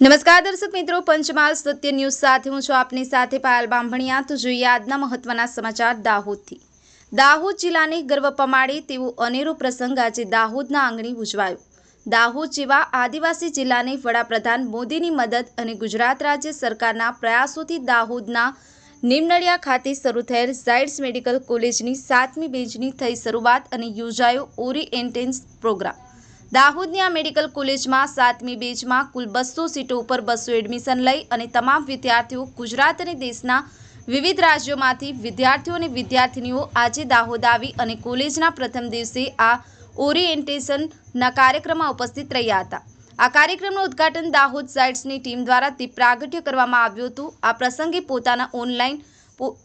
નમસ્કાર દર્શક મિત્રો, પંચમહાલ સત્ય ન્યૂઝ સાથે હું છું આપની સાથે પાયલ બાંભણિયા. તો જોઈએ આજના મહત્વના સમાચાર દાહોદથી. દાહોદ જિલ્લાને ગર્વ પમાડે તેવો અનેરો પ્રસંગ આજે દાહોદના આંગણે ઉજવાયો. દાહોદ જેવા આદિવાસી જિલ્લાને વડાપ્રધાન મોદીની મદદ અને ગુજરાત રાજ્ય સરકારના પ્રયાસોથી દાહોદના નિમનડિયા ખાતે શરૂ થયેલ ઝાયડ્સ મેડિકલ કોલેજની સાતમી બેન્ચની થઈ શરૂઆત અને યોજાયો ઓરિએન્ટેન્સ પ્રોગ્રામ. દાહોદની આ મેડિકલ કોલેજમાં સાતમી બેચમાં કુલ બસો સીટો ઉપર બસો એડમિશન લઈ અને તમામ વિદ્યાર્થીઓ ગુજરાત અને દેશના વિવિધ રાજ્યોમાંથી વિદ્યાર્થીઓ અને વિદ્યાર્થિનીઓ આજે દાહોદ આવી અને કોલેજના પ્રથમ દિવસે આ ઓરિએન્ટેશનના કાર્યક્રમમાં ઉપસ્થિત રહ્યા હતા. આ કાર્યક્રમનું ઉદ્ઘાટન દાહોદ સાઇટ્સની ટીમ દ્વારા તે પ્રાગટ્ય કરવામાં આવ્યું હતું. આ પ્રસંગે પોતાના ઓનલાઈન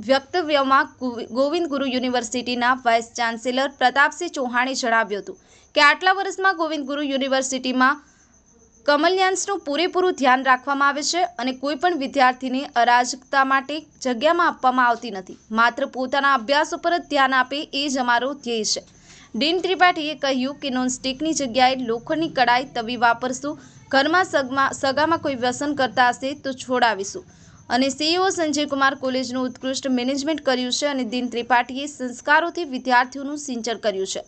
વ્યક્તવ્યમાં ગોવિંદ ગુરુ યુનિવર્સિટીના વાઇસ ચાન્સેલર પ્રતાપસિંહ ચૌહાણે જણાવ્યું હતું કે આટલા વર્ષમાં ગોવિંદ ગુરુ યુનિવર્સિટીમાં કમલ્યાંશનું પૂરેપૂરું ધ્યાન રાખવામાં આવે છે અને કોઈ પણ વિદ્યાર્થીને અરાજકતા માટે જગ્યામાં આપવામાં આવતી નથી. માત્ર પોતાના અભ્યાસ ઉપર જ ધ્યાન આપે એ જ અમારો ધ્યેય છે. ડીન ત્રિપાઠીએ કહ્યું કે નોનસ્ટિકની જગ્યાએ લોખંડની કડાઈ તવી વાપરશું, ઘરમાં સગમાં, સગામાં કોઈ વ્યસન કરતા હશે તો છોડાવીશું. અને સીઈઓ સંજય કુમાર કોલેજનું ઉત્કૃષ્ટ મેનેજમેન્ટ કર્યું છે અને દિન ત્રિપાઠીએ સંસ્કારોથી વિદ્યાર્થીઓનું સિંચન કર્યું છે.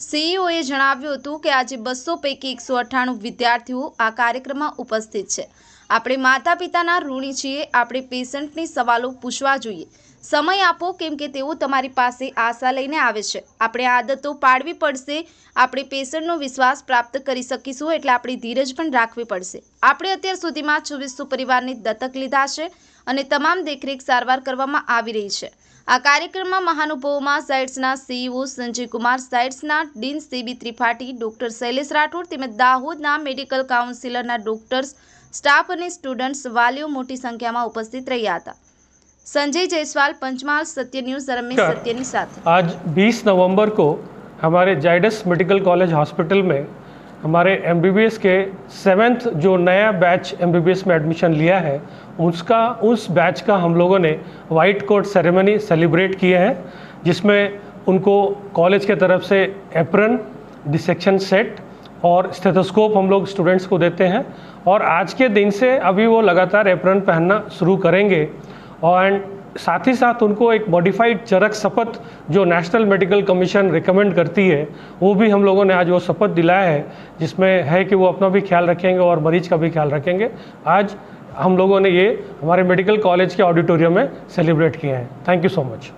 સીઈઓએ જણાવ્યું હતું કે આજે બસો પૈકી એકસો અઠ્ઠાણું વિદ્યાર્થીઓ આ કાર્યક્રમમાં ઉપસ્થિત છે. આપણે માતા પિતાના ઋણી છીએ, આપણે પેશન્ટની સવાલો પૂછવા જોઈએ. સમય આપો, કેમ કે તેઓ તમારી પાસે આશા લઈને આવે છે. આપણે આદતો પાડવી પડશે, આપણે પેશન્ટનો વિશ્વાસ પ્રાપ્ત કરી શકીશું, એટલે આપણી ધીરજ પણ રાખવી પડશે. આપણે અત્યાર સુધીમાં છવ્વીસો પરિવારને દત્તક લીધા છે. અને તમામ દેખરેખ સારવાર કરવામાં આવી રહી છે આ કાર્યક્રમમાં મહાનુભાવોમાં સાઇટ્સના CEO Sanjay Kumar સાઇટ્સના dean CB Tripathi doctor Shailesh Rathod તેમજ દાહોદના મેડિકલ કાઉન્સિલરના ડોક્ટર્સ સ્ટાફ અને સ્ટુડન્ટ્સ વાલીઓ મોટી સંખ્યામાં ઉપસ્થિત રહ્યા હતા संजय जायसवाल पंचमहाल सत्य न्यूज रमेश नमस्कार। सत्यनी साथ आज 20 नवंबर को हमारे जाइडस मेडिकल कॉलेज हॉस्पिटल में हमारे एमबीबीएस के सेवेंथ जो नया बैच एमबीबीएस में एडमिशन लिया है, उसका, उस बैच का हम लोगों ने वाइट कोट सेरेमनी सेलिब्रेट किए हैं, जिसमें उनको कॉलेज के तरफ़ से एप्रन डिसेक्शन सेट और स्टेथोस्कोप हम लोग स्टूडेंट्स को देते हैं। और आज के दिन से अभी वो लगातार एप्रन पहनना शुरू करेंगे। और साथ ही साथ उनको एक मॉडिफाइड चरक शपथ जो नेशनल मेडिकल कमीशन रिकमेंड करती है, वो भी हम लोगों ने आज वो शपथ दिलाया है, जिसमें है कि वो अपना भी ख्याल रखेंगे और मरीज़ का भी ख्याल रखेंगे। आज हम लोगों ने ये हमारे मेडिकल कॉलेज के ऑडिटोरियम में सेलिब्रेट किए हैं। Thank you so much